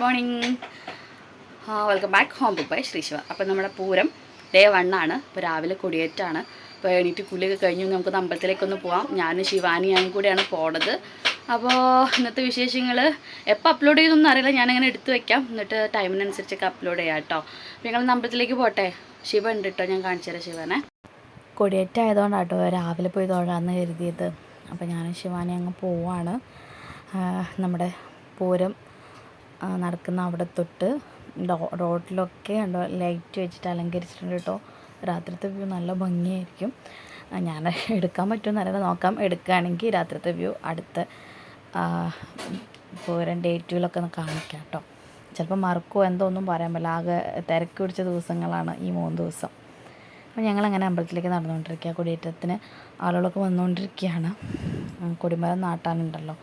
Morning. Welcome back home book by Sreesiva. അപ്പം നമ്മുടെ Pooram day വണ്ണാണ് ഇപ്പോൾ രാവിലെ കൊടിയേറ്റാണ്. അപ്പോൾ എണീറ്റ് കുളിയൊക്കെ കഴിഞ്ഞു നമുക്ക് അമ്പലത്തിലേക്കൊന്ന് പോവാം. ഞാനും ശിവാനിയാനും കൂടിയാണ് പോണത്. അപ്പോൾ ഇന്നത്തെ വിശേഷങ്ങൾ എപ്പോൾ അപ്ലോഡ് ചെയ്തൊന്നും അറിയില്ല. ഞാനങ്ങനെ എടുത്തു വെക്കാം. എന്നിട്ട് ടൈമിനനുസരിച്ചൊക്കെ അപ്ലോഡ് ചെയ്യാം കേട്ടോ ഞങ്ങൾ അമ്പലത്തിലേക്ക് പോട്ടെ? ശിവ ഉണ്ട് കേട്ടോ ഞാൻ കാണിച്ചു തരാം ശിവനെ. കൊടിയേറ്റായതുകൊണ്ടാണ് കേട്ടോ രാവിലെ പോയി തൊഴാമെന്ന് കരുതിയത്. അപ്പോൾ ഞാൻ ശിവാനി അങ്ങ് പോവാണ്. നമ്മുടെ പൂരം നടക്കുന്ന അവിടെ തൊട്ട് റോഡിലൊക്കെ ഉണ്ടോ ലൈറ്റ് വെച്ചിട്ട് അലങ്കരിച്ചിട്ടുണ്ട് കേട്ടോ. രാത്രിത്തെ വ്യൂ നല്ല ഭംഗിയായിരിക്കും. ഞാൻ എടുക്കാൻ പറ്റുമെന്ന് അറിയാതെ നോക്കാം. എടുക്കുകയാണെങ്കിൽ രാത്രിത്തെ വ്യൂ അടുത്ത പൂരം ഡേറ്റുകളൊക്കെ ഒന്ന് കാണിക്കാം കേട്ടോ. ചിലപ്പോൾ മറക്കുമോ എന്തോ ഒന്നും പറയാൻ പറ്റില്ല. ആകെ തിരക്ക് പിടിച്ച ദിവസങ്ങളാണ് ഈ മൂന്ന് ദിവസം. അപ്പോൾ ഞങ്ങളങ്ങനെ അമ്പലത്തിലേക്ക് നടന്നുകൊണ്ടിരിക്കുക. കൊടിയേറ്റത്തിന് ആളുകളൊക്കെ വന്നുകൊണ്ടിരിക്കുകയാണ്. കൊടിമരം നാട്ടാനുണ്ടല്ലോ.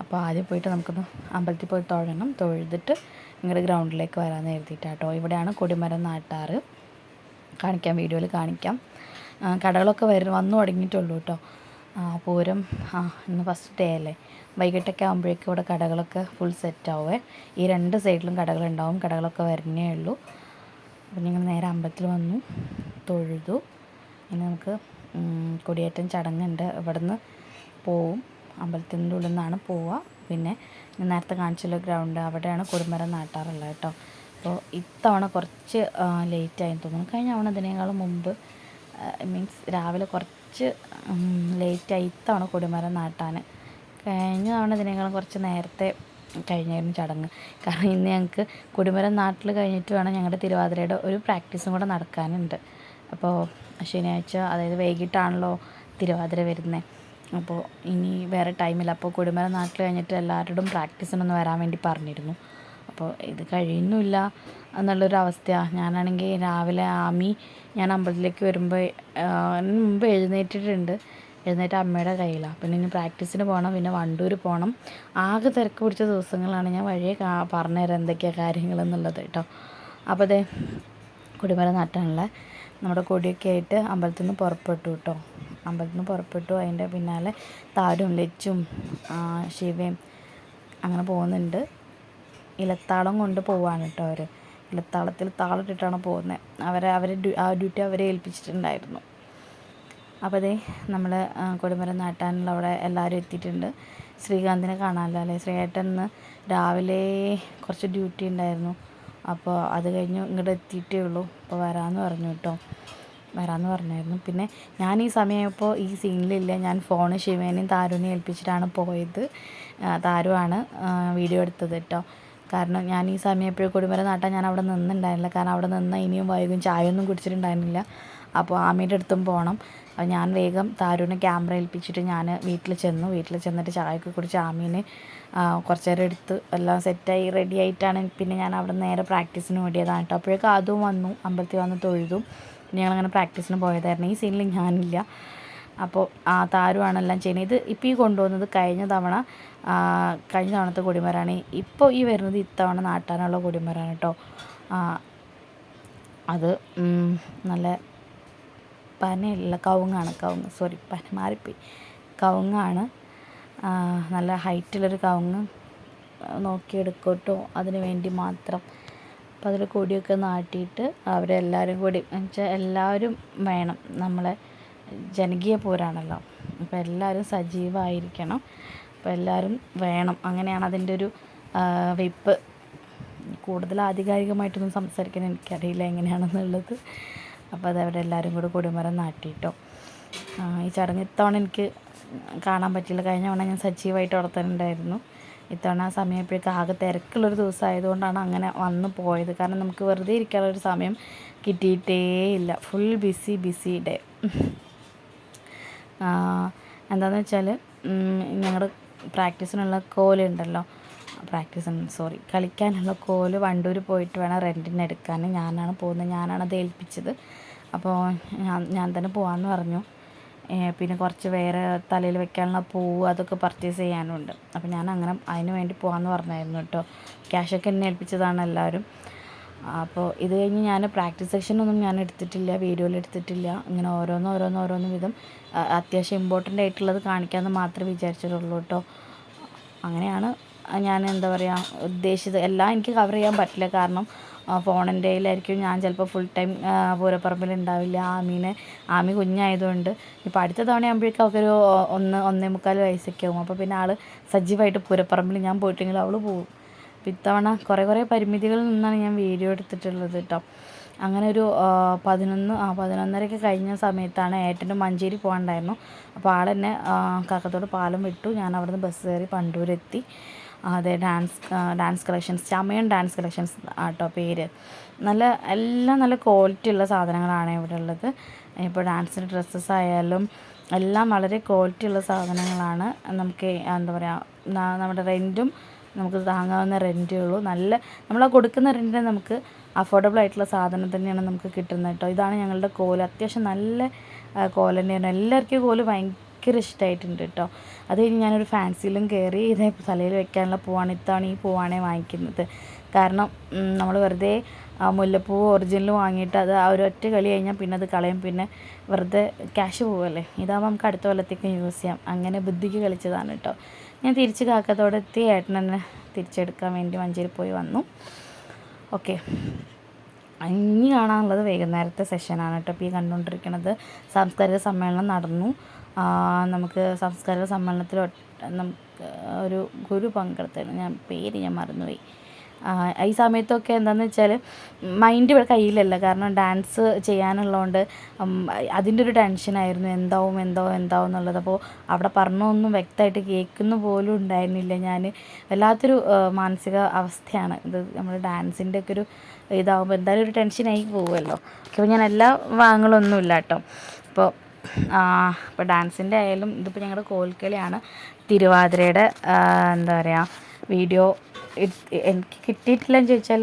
അപ്പോൾ ആദ്യം പോയിട്ട് നമുക്കൊന്ന് അമ്പലത്തിൽ പോയി തൊഴണം. തൊഴുതിട്ട് നിങ്ങളുടെ ഗ്രൗണ്ടിലേക്ക് വരാമെന്ന് എഴുതിയിട്ടാട്ടോ ഇവിടെയാണ് കൊടിമരം നാട്ടാറ്. കാണിക്കാം വീഡിയോയിൽ കാണിക്കാം. കടകളൊക്കെ വരും വന്നു തുടങ്ങിയിട്ടുള്ളൂ കേട്ടോ. പൂരം ആ ഇന്ന് ഫസ്റ്റ് ഡേ അല്ലേ? വൈകിട്ടൊക്കെ ആകുമ്പോഴേക്കും ഇവിടെ കടകളൊക്കെ ഫുൾ സെറ്റ് ആവുമേ ഈ രണ്ട് സൈഡിലും കടകളുണ്ടാവും. കടകളൊക്കെ വരുന്നേ ഉള്ളൂ. അപ്പം ഞങ്ങൾ നേരെ അമ്പലത്തിൽ വന്നു തൊഴുതു. ഇനി നമുക്ക് കൊടിയേറ്റം ചടങ്ങുണ്ട്. ഇവിടുന്ന് പോവും. അമ്പലത്തിന്റെ ഉള്ളിൽ നിന്നാണ് പോവുക. പിന്നെ നേരത്തെ കാണിച്ചല്ലോ ഗ്രൗണ്ട്. അവിടെയാണ് കുടുംബരം നാട്ടാറുള്ളത് കേട്ടോ. അപ്പോൾ ഇത്തവണ കുറച്ച് ലേറ്റായി തോന്നുന്നു. കഴിഞ്ഞ തവണ ഇതിനേക്കാളും മുമ്പ് മീൻസ് രാവിലെ കുറച്ച് ലേറ്റായി ഇത്തവണ കൊടിമരം നാട്ടാൻ. കഴിഞ്ഞ തവണ ഇതിനേക്കാളും കുറച്ച് നേരത്തെ കഴിഞ്ഞായിരുന്നു ചടങ്ങ്. കാരണം ഇന്ന് ഞങ്ങൾക്ക് കൊടിമരം നാട്ടിൽ കഴിഞ്ഞിട്ട് വേണം ഞങ്ങളുടെ തിരുവാതിരയുടെ ഒരു പ്രാക്ടീസും കൂടെ നടക്കാനുണ്ട്. അപ്പോൾ ശനിയാഴ്ച അതായത് വൈകിട്ടാണല്ലോ തിരുവാതിര വരുന്നത് അപ്പോൾ ഇനി വേറെ ടൈമില്ല. അപ്പോൾ കൊടിമരം നാട്ടിൽ കഴിഞ്ഞിട്ട് എല്ലാവരോടും പ്രാക്ടീസിനൊന്ന് വരാൻ വേണ്ടി പറഞ്ഞിരുന്നു. അപ്പോൾ ഇത് കഴിയുന്നില്ല എന്നുള്ളൊരു അവസ്ഥയാണ് ഞാനാണെങ്കിൽ രാവിലെ ആമി ഞാൻ അമ്പലത്തിലേക്ക് വരുമ്പോൾ മുമ്പ് എഴുന്നേറ്റിട്ടുണ്ട്. എഴുന്നേറ്റ് അമ്മയുടെ കയ്യിലാണ് പിന്നെ ഇനി പ്രാക്ടീസിന് പോകണം. പിന്നെ വണ്ടൂർ പോകണം. ആകെ തിരക്ക് പിടിച്ച ദിവസങ്ങളാണ് ഞാൻ വഴിയെ പറഞ്ഞുതരാം എന്തൊക്കെയാണ് കാര്യങ്ങളെന്നുള്ളത് കേട്ടോ. അപ്പോൾ അതെ കൊടിമരം നട്ടാനുള്ള നമ്മുടെ കൊടിയൊക്കെ ആയിട്ട് അമ്പലത്തിൽ നിന്ന് പുറപ്പെട്ടു കേട്ടോ. അമ്പലത്തിൽ നിന്ന് പുറപ്പെട്ടു. അതിന്റെ പിന്നാലെ താരും ലച്ചും ശിവയും അങ്ങനെ പോകുന്നുണ്ട്. ഇലത്താളം കൊണ്ട് പോവാണ് കേട്ടോ അവർ ഇലത്താളത്തിൽ താളിട്ടിട്ടാണ് പോകുന്നത് അവരെ അവരെ ആ ഡ്യൂട്ടി അവരെ ഏൽപ്പിച്ചിട്ടുണ്ടായിരുന്നു. അപ്പോൾ അതേ നമ്മൾ കൊടിമരം നാട്ടാനുള്ള അവിടെ എല്ലാവരും എത്തിയിട്ടുണ്ട്. ശ്രീകാന്തിനെ കാണാനല്ലോ? അല്ലേ ശ്രീയേട്ടൻ രാവിലെ കുറച്ച് ഡ്യൂട്ടി ഉണ്ടായിരുന്നു. അപ്പോൾ അത് കഴിഞ്ഞ് ഇങ്ങോട്ട് എത്തിയിട്ടേ ഉള്ളൂ. അപ്പോൾ വരാമെന്ന് പറഞ്ഞു കേട്ടോ വരാമെന്ന് പറഞ്ഞായിരുന്നു. പിന്നെ ഞാൻ ഈ സമയമായപ്പോൾ ഈ സീനിലില്ല ഞാൻ ഫോണ് ശിവേനെയും താരുവിനെയും ഏൽപ്പിച്ചിട്ടാണ് പോയത്. താരുവാണ് വീഡിയോ എടുത്തത് കേട്ടോ കാരണം ഞാൻ ഈ സമയം എപ്പോഴും കൊടുമര നാട്ടാൻ ഞാൻ അവിടെ നിന്നുണ്ടായിരുന്നില്ല. കാരണം അവിടെ നിന്ന് ഇനിയും വൈകും ചായ ഒന്നും കുടിച്ചിട്ടുണ്ടായിരുന്നില്ല. അപ്പോൾ ആമയുടെ അടുത്തും പോകണം ഞാൻ വേഗം താരൂന് ക്യാമറ ഏൽപ്പിച്ചിട്ട് ഞാൻ വീട്ടിൽ ചെന്നു. വീട്ടിൽ ചെന്നിട്ട് ചായയൊക്കെ കുടിച്ച് ആമീന് കുറച്ച് നേരം എടുത്ത് എല്ലാം സെറ്റായി റെഡി ആയിട്ടാണ്. പിന്നെ ഞാൻ അവിടെ നേരെ പ്രാക്ടീസിന് വേണ്ടിയതാണ് കേട്ടോ. അപ്പോഴേക്കും അതും വന്നു. അമ്പലത്തിൽ വന്ന് തൊഴുതും. ഞങ്ങളങ്ങനെ പ്രാക്ടീസിന് പോയതായിരുന്നു. ഈ സീനിൽ ഞാനില്ല. അപ്പോൾ ആ താരുമാണ് എല്ലാം ചെയ്യുന്നത്. ഇത് ഇപ്പോൾ ഈ കൊണ്ടുവന്നത് കഴിഞ്ഞ തവണ കഴിഞ്ഞ തവണത്തെ കൊടിമരാണ്. ഇപ്പോൾ ഈ വരുന്നത് ഇത്തവണ നാട്ടാനുള്ള കൊടിമരാണ് കേട്ടോ. അത് നല്ല പനയല്ല കവുങ്ങാണ്. കവുങ്ങ് സോറി പന മാറിപ്പോയി. കവുങ്ങാണ്. നല്ല ഹൈറ്റിലൊരു കവുങ്ങ്. നോക്കിയെടുക്കട്ടോ. അതിന് വേണ്ടി മാത്രം. അപ്പോൾ അതിൽ കൊടിയൊക്കെ നാട്ടിയിട്ട് അവരെല്ലാവരും കൂടി എന്നുവെച്ചാൽ എല്ലാവരും വേണം. നമ്മളെ ജനകീയ പോരാണല്ലോ. അപ്പോൾ എല്ലാവരും സജീവമായിരിക്കണം അപ്പോൾ എല്ലാവരും വേണം. അങ്ങനെയാണ് അതിന്റെ ഒരു വെപ്പ് കൂടുതൽ ആധികാരികമായിട്ടൊന്നും സംസാരിക്കാൻ എനിക്കറിയില്ല എങ്ങനെയാണെന്നുള്ളത്. അപ്പോൾ അത് അവരെല്ലാവരും കൂടി കൊടിമരം നാട്ടിയിട്ടോ. ഈ ചടങ്ങ് ഇത്തവണ എനിക്ക് കാണാൻ പറ്റില്ല കഴിഞ്ഞ തവണ ഞാൻ സജീവമായിട്ട് അവിടെ ഇത്തവണ ആ സമയപ്പോഴേക്കും ആകെ തിരക്കുള്ളൊരു ദിവസമായതുകൊണ്ടാണ് അങ്ങനെ വന്ന് പോയത്. കാരണം നമുക്ക് വെറുതെ ഇരിക്കാനുള്ളൊരു സമയം കിട്ടിയിട്ടേ ഇല്ല. ഫുൾ ബിസി ബിസി ഡേ എന്താണെന്ന് വെച്ചാൽ ഞങ്ങളുടെ പ്രാക്ടീസിനുള്ള കോലുണ്ടല്ലോ പ്രാക്ടീസിന് സോറി കളിക്കാനുള്ള കോൽ വണ്ടൂർ പോയിട്ട് വേണം റെന്റിന് എടുക്കാൻ ഞാനാണ് പോകുന്നത്. ഞാനാണത് ഏൽപ്പിച്ചത്. അപ്പോൾ ഞാൻ ഞാൻ തന്നെ പോകാമെന്ന് പറഞ്ഞു. പിന്നെ കുറച്ച് വേറെ തലയിൽ വെക്കാനുള്ള പൂവ് അതൊക്കെ പർച്ചേസ് ചെയ്യാനുണ്ട്. അപ്പോൾ ഞാൻ അങ്ങനെ അതിന് വേണ്ടി പോകാമെന്ന് പറഞ്ഞായിരുന്നു കേട്ടോ. ക്യാഷൊക്കെ എന്നെ ഏൽപ്പിച്ചതാണ് എല്ലാവരും. അപ്പോൾ ഇത് കഴിഞ്ഞ് ഞാൻ പ്രാക്ടീസ് സെക്ഷനൊന്നും ഞാൻ എടുത്തിട്ടില്ല വീഡിയോയിൽ എടുത്തിട്ടില്ല. ഇങ്ങനെ ഓരോന്ന് ഓരോന്ന് ഓരോന്ന് വിധം അത്യാവശ്യം ഇമ്പോർട്ടന്റ് ആയിട്ടുള്ളത് കാണിക്കാമെന്ന് മാത്രമേ വിചാരിച്ചിട്ടുള്ളൂ കേട്ടോ. അങ്ങനെയാണ് ഞാൻ എന്താ പറയുക ഉദ്ദേശിച്ചത് എല്ലാം എനിക്ക് കവർ ചെയ്യാൻ പറ്റില്ല. കാരണം ഫോണിന്റെ കയ്യിലായിരിക്കും ഞാൻ ചിലപ്പോൾ ഫുൾ ടൈം പൂരപ്പറമ്പിൽ ഉണ്ടാവില്ല. ആമീനെ ആമി കുഞ്ഞായതുകൊണ്ട് ഇപ്പോൾ അടുത്ത തവണ ആകുമ്പോഴേക്കും അവൾക്കൊരു ഒന്ന് ഒന്നേ മുക്കാൽ വയസ്സൊക്കെ ആവും. അപ്പോൾ പിന്നെ ആൾ സജീവമായിട്ട് പൂരപ്പറമ്പിൽ ഞാൻ പോയിട്ടെങ്കിൽ അവൾ പോവും. അപ്പോൾ ഇത്തവണ കുറേ കുറേ പരിമിതികളിൽ നിന്നാണ് ഞാൻ വീഡിയോ എടുത്തിട്ടുള്ളത് കേട്ടോ അങ്ങനെ ഒരു പതിനൊന്ന് ആ പതിനൊന്നരയൊക്കെ കഴിഞ്ഞ സമയത്താണ് ഏട്ടന്റെ മഞ്ചേരി പോകാനുണ്ടായിരുന്നു അപ്പോൾ ആളെന്നെ കാക്കത്തോട് പാലം വിട്ടു. ഞാൻ അവിടുന്ന് ബസ് കയറി പണ്ടൂരെത്തി. അതെ ഡാൻസ് ഡാൻസ് കളക്ഷൻസ് ചമയൻ ഡാൻസ് കളക്ഷൻസ് ആട്ടോ പേര്. നല്ല എല്ലാം നല്ല ക്വാളിറ്റി ഉള്ള സാധനങ്ങളാണ് ഇവിടെ ഉള്ളത്. ഇപ്പോൾ ഡാൻസിന്റെ ഡ്രസ്സസ് ആയാലും എല്ലാം വളരെ ക്വാളിറ്റി ഉള്ള സാധനങ്ങളാണ്. നമുക്ക് എന്താ പറയുക നമ്മുടെ റെന്റും നമുക്ക് താങ്ങാവുന്ന റെന്റേ ഉള്ളൂ. നല്ല നമ്മൾ ആ കൊടുക്കുന്ന റെന്റിന് നമുക്ക് അഫോർഡബിൾ ആയിട്ടുള്ള സാധനം തന്നെയാണ് നമുക്ക് കിട്ടുന്നത് കേട്ടോ. ഇതാണ് ഞങ്ങളുടെ കോൽ. അത്യാവശ്യം നല്ല കോൽ തന്നെയാണ്. എല്ലാവർക്കും കോൽ ഭയങ്കര ഇഷ്ടമായിട്ടുണ്ട് കേട്ടോ അത് കഴിഞ്ഞ് ഞാനൊരു ഫാൻസിയിലും കയറി ഇതേ തലയിൽ വെക്കാനുള്ള പൂവാണ് ഇത്തവണ ഈ പൂവാണേ വാങ്ങിക്കുന്നത്. കാരണം നമ്മൾ വെറുതെ മുല്ലപ്പൂ ഒറിജിനൽ വാങ്ങിയിട്ട് അത് ആ ഒരു ഒറ്റ കളി കഴിഞ്ഞാൽ പിന്നെ അത് കളയും. പിന്നെ വെറുതെ ക്യാഷ് പോവല്ലേ? ഇതാകുമ്പോൾ നമുക്ക് അടുത്ത കൊല്ലത്തേക്ക് യൂസ് ചെയ്യാം. അങ്ങനെ ബുദ്ധിക്ക് കളിച്ചതാണ് കേട്ടോ ഞാൻ തിരിച്ച് കാക്കത്തോടെ എത്തി. ഏട്ടൻ എന്നെ തിരിച്ചെടുക്കാൻ വേണ്ടി മഞ്ചേരി പോയി വന്നു. ഓക്കെ. ഇനി കാണാനുള്ളത് വൈകുന്നേരത്തെ സെഷനാണ് കേട്ടോ ഇപ്പോൾ ഈ കണ്ടുകൊണ്ടിരിക്കുന്നത് സാംസ്കാരിക സമ്മേളനം നടന്നു. നമുക്ക് സംസ്കാര സമ്മേളനത്തിൽ നമുക്ക് ഒരു ഗുരു പങ്കെടുത്തായിരുന്നു. ഞാൻ പേര് ഞാൻ മറന്നുപോയി. ഈ സമയത്തൊക്കെ എന്താണെന്ന് വെച്ചാൽ മൈൻഡ് ഇവിടെ കയ്യിലല്ല. കാരണം ഡാൻസ് ചെയ്യാനുള്ളതുകൊണ്ട് അതിന്റെ ഒരു ടെൻഷനായിരുന്നു എന്താവും എന്താവും എന്താവും എന്നുള്ളത്. അപ്പോൾ അവിടെ പറഞ്ഞൊന്നും വ്യക്തമായിട്ട് കേൾക്കുന്ന പോലും ഉണ്ടായിരുന്നില്ല. ഞാൻ വല്ലാത്തൊരു മാനസിക അവസ്ഥയാണ്. ഇത് നമ്മൾ ഡാൻസിന്റെ ഒക്കെ ഒരു ഇതാവുമ്പോൾ എന്തായാലും ഒരു ടെൻഷനായി പോകുമല്ലോ അപ്പോൾ ഞാൻ എല്ലാ വാങ്ങളൊന്നുമില്ല കേട്ടോ. അപ്പോൾ ഇപ്പോൾ ഡാൻസിന്റെ ആയാലും ഇതിപ്പോൾ ഞങ്ങളുടെ കോൽക്കളിയാണ്. തിരുവാതിരയുടെ എന്താ പറയുക വീഡിയോ എനിക്ക് കിട്ടിയിട്ടില്ലെന്ന് ചോദിച്ചാൽ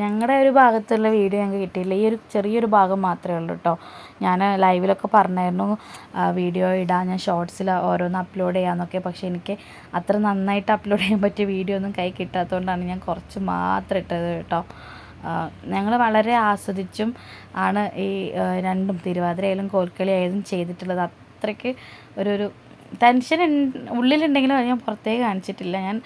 ഞങ്ങളുടെ ഒരു ഭാഗത്തുള്ള വീഡിയോ ഞങ്ങൾക്ക് കിട്ടിയില്ല ഈ ഒരു ചെറിയൊരു ഭാഗം മാത്രമേ ഉള്ളൂ കേട്ടോ ഞാൻ ലൈവിലൊക്കെ പറഞ്ഞായിരുന്നു വീഡിയോ ഇടാൻ ഞാൻ ഷോർട്സിൽ ഓരോന്ന് അപ്ലോഡ് ചെയ്യാമെന്നൊക്കെ പക്ഷേ എനിക്ക് അത്ര നന്നായിട്ട് അപ്ലോഡ് ചെയ്യാൻ പറ്റിയ വീഡിയോ ഒന്നും കൈ കിട്ടാത്തതുകൊണ്ടാണ് ഞാൻ കുറച്ച് മാത്രം ഇട്ടത് കേട്ടോ ഞങ്ങൾ വളരെ ആസ്വദിച്ചും ആണ് ഈ രണ്ടും തിരുവാതിരയായാലും കോൽക്കളി ആയാലും ചെയ്തിട്ടുള്ളത്. അത്രയ്ക്ക് ഒരു ഒരു ടെൻഷൻ ഉള്ളിലുണ്ടെങ്കിലും അത് ഞാൻ പുറത്തേക്ക് കാണിച്ചിട്ടില്ല. ഞാൻ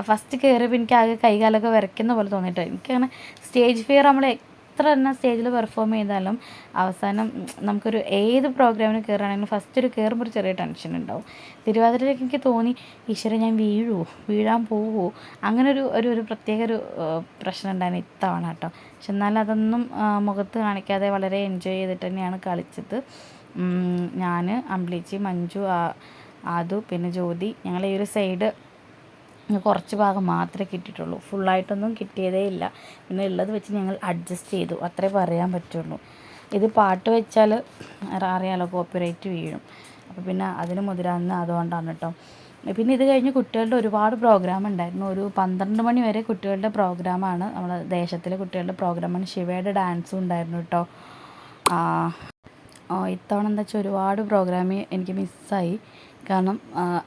ഫസ്റ്റ് കയറിയപ്പോൾ എനിക്ക് ആകെ കൈകാലൊക്കെ വിറയ്ക്കുന്ന പോലെ തോന്നിയിട്ട്. എനിക്കങ്ങനെ സ്റ്റേജ് ഫിയർ നമ്മൾ എത്ര തന്നെ സ്റ്റേജിൽ പെർഫോം ചെയ്താലും അവസാനം നമുക്കൊരു ഏത് പ്രോഗ്രാമിന് കയറുകയാണെങ്കിലും ഫസ്റ്റ് ഒരു കയറുമ്പോൾ ഒരു ചെറിയ ടെൻഷൻ ഉണ്ടാവും. തിരുവാതിരയിലേക്ക് എനിക്ക് തോന്നി ഈശ്വരൻ ഞാൻ വീഴുമോ വീഴാൻ പോവുമോ അങ്ങനെ ഒരു ഒരു ഒരു പ്രത്യേക ഒരു പ്രശ്നം ഉണ്ടായിരുന്നു ഇത്തവണ കേട്ടോ. പക്ഷെ എന്നാലും അതൊന്നും മുഖത്ത് കാണിക്കാതെ വളരെ എൻജോയ് ചെയ്തിട്ട് തന്നെയാണ് കളിച്ചത്. ഞാൻ അമ്പിളിച്ചി മഞ്ജു ആദു പിന്നെ ജ്യോതി ഞങ്ങൾ ഈ ഒരു സൈഡ് കുറച്ച് ഭാഗം മാത്രമേ കിട്ടിയിട്ടുള്ളൂ. ഫുള്ളായിട്ടൊന്നും കിട്ടിയതേ ഇല്ല. പിന്നെ ഉള്ളത് വെച്ച് ഞങ്ങൾ അഡ്ജസ്റ്റ് ചെയ്തു. അത്രേ പറയാൻ പറ്റുള്ളൂ. ഇത് പാട്ട് വെച്ചാൽ അറിയാലോ കോപ്പിറൈറ്റ് വീഴും. അപ്പോൾ പിന്നെ അതിന് മുതിരാന്ന് അതുകൊണ്ടാണ് കേട്ടോ പിന്നെ ഇത് കഴിഞ്ഞ് കുട്ടികളുടെ ഒരുപാട് പ്രോഗ്രാം ഉണ്ടായിരുന്നു. ഒരു പന്ത്രണ്ട് മണി വരെ കുട്ടികളുടെ പ്രോഗ്രാമാണ് നമ്മുടെ ദേശത്തിലെ കുട്ടികളുടെ പ്രോഗ്രാമാണ് ശിവയുടെ ഡാൻസും ഉണ്ടായിരുന്നു കേട്ടോ ഇത്തവണ എന്താ വെച്ചാൽ ഒരുപാട് പ്രോഗ്രാം എനിക്ക് മിസ്സായി കാരണം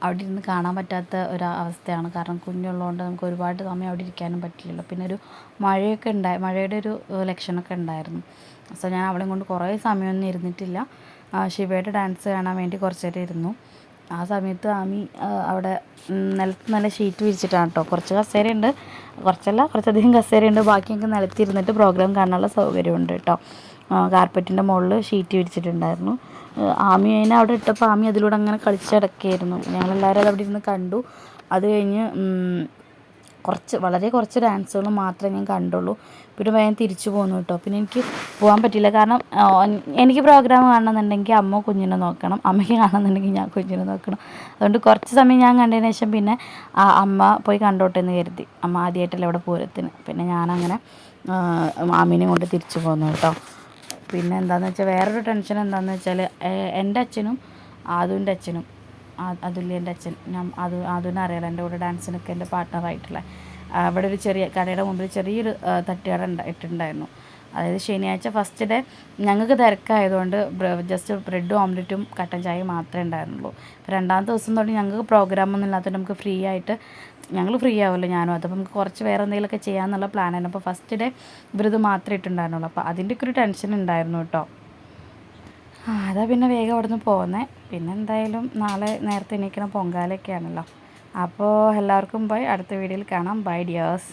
അവിടെ ഇരുന്ന് കാണാൻ പറ്റാത്ത ഒരു അവസ്ഥയാണ്. കാരണം കുഞ്ഞുള്ളതുകൊണ്ട് നമുക്ക് ഒരുപാട് സമയം അവിടെ ഇരിക്കാനും പറ്റില്ലല്ലോ. പിന്നെ ഒരു മഴയൊക്കെ ഉണ്ടായി മഴയുടെ ഒരു ലക്ഷണമൊക്കെ ഉണ്ടായിരുന്നു. സോ ഞാൻ അവളെ കൊണ്ട് കുറേ സമയമൊന്നും ഇരുന്നിട്ടില്ല. ശിവയുടെ ഡാൻസ് കാണാൻ വേണ്ടി കുറച്ച് നേരം ഇരുന്നു. ആ സമയത്ത് ആമി അവിടെ നിലത്ത് നല്ല ഷീറ്റ് വിരിച്ചിട്ടാണ് കേട്ടോ. കുറച്ച് കസേരയുണ്ട്. കുറച്ചല്ല കുറച്ചധികം കസേരയുണ്ട്. ബാക്കിയൊക്കെ നിലത്തിരുന്നിട്ട് പ്രോഗ്രാം കാണാനുള്ള സൗകര്യമുണ്ട് കേട്ടോ. കാർപ്പറ്റിന്റെ മുകളിൽ ഷീറ്റ് വിരിച്ചിട്ടുണ്ടായിരുന്നു. ആ, ആമി അതിനെ അവിടെ ഇട്ടപ്പോൾ ആമി അതിലൂടെ അങ്ങനെ കളിച്ചടക്കായിരുന്നു. ഞങ്ങളെല്ലാവരും അത് അവിടെ ഇരുന്ന് കണ്ടു. അത് കഴിഞ്ഞ് കുറച്ച് വളരെ കുറച്ച് ഡാൻസുകൾ മാത്രമേ ഞാൻ കണ്ടുള്ളൂ. പിന്നെ വേഗം തിരിച്ചു പോന്നു കേട്ടോ. പിന്നെ എനിക്ക് പോകാൻ പറ്റില്ല കാരണം എനിക്ക് പ്രോഗ്രാം കാണണമെന്നുണ്ടെങ്കിൽ അമ്മ കുഞ്ഞിനെ നോക്കണം. അമ്മയ്ക്ക് കാണണമെന്നുണ്ടെങ്കിൽ ഞാൻ കുഞ്ഞിനെ നോക്കണം. അതുകൊണ്ട് കുറച്ച് സമയം ഞാൻ കണ്ടതിന് ശേഷം പിന്നെ അമ്മ പോയി കണ്ടോട്ടെ എന്ന് കരുതി. അമ്മ ആദ്യമായിട്ടല്ലേ അവിടെ പൂരത്തിന്. പിന്നെ ഞാനങ്ങനെ മാമീനെ കൊണ്ട് തിരിച്ചു പോന്നു കേട്ടോ. പിന്നെ എന്താണെന്ന് വെച്ചാൽ വേറൊരു ടെൻഷൻ എന്താണെന്ന് വെച്ചാൽ എന്റെ അച്ഛനും ആദുവിന്റെ അച്ഛനും അതുല്യന്റെ അച്ഛൻ ഞാൻ അത് അതുവിനെ അറിയാലോ എന്റെ കൂടെ ഡാൻസിനൊക്കെ എന്റെ പാർട്ട്ണറായിട്ടുള്ള അവിടെ ഒരു ചെറിയ കടയുടെ മുമ്പിൽ ചെറിയൊരു തട്ടുകട ഇട്ടിട്ടുണ്ടായിരുന്നു. അതായത് ശനിയാഴ്ച ഫസ്റ്റ് ഡേ ഞങ്ങൾക്ക് തിരക്കായതുകൊണ്ട് ജസ്റ്റ് ബ്രെഡും ഓംലെറ്റും കട്ടൻ ചായയും മാത്രമേ ഉണ്ടായിരുന്നുള്ളൂ. രണ്ടാമത്തെ ദിവസം തൊട്ട് ഞങ്ങൾക്ക് പ്രോഗ്രാം ഒന്നും ഇല്ലാത്തതുകൊണ്ട് നമുക്ക് ഫ്രീ ആയിട്ട് ഞങ്ങൾ ഫ്രീ ആവുമല്ലോ ഞാനും. അതപ്പോൾ നമുക്ക് കുറച്ച് വേറെ എന്തെങ്കിലുമൊക്കെ ചെയ്യാമെന്നുള്ള പ്ലാനായിരുന്നു അപ്പോൾ ഫസ്റ്റ് ഡേ ഇവരിത് മാത്രമേ ഇട്ടുണ്ടായിരുന്നുള്ളൂ. അപ്പോൾ അതിന്റെ ഒക്കെ ഒരു ടെൻഷൻ ഉണ്ടായിരുന്നു കേട്ടോ. ആ അതാ പിന്നെ വേഗം അവിടെ നിന്ന് പോകുന്നത് പിന്നെ എന്തായാലും നാളെ നേരത്തെ എണീക്കണം പൊങ്കാലൊക്കെയാണല്ലോ അപ്പോൾ എല്ലാവർക്കും ബൈ അടുത്ത വീഡിയോയിൽ കാണാം. By dears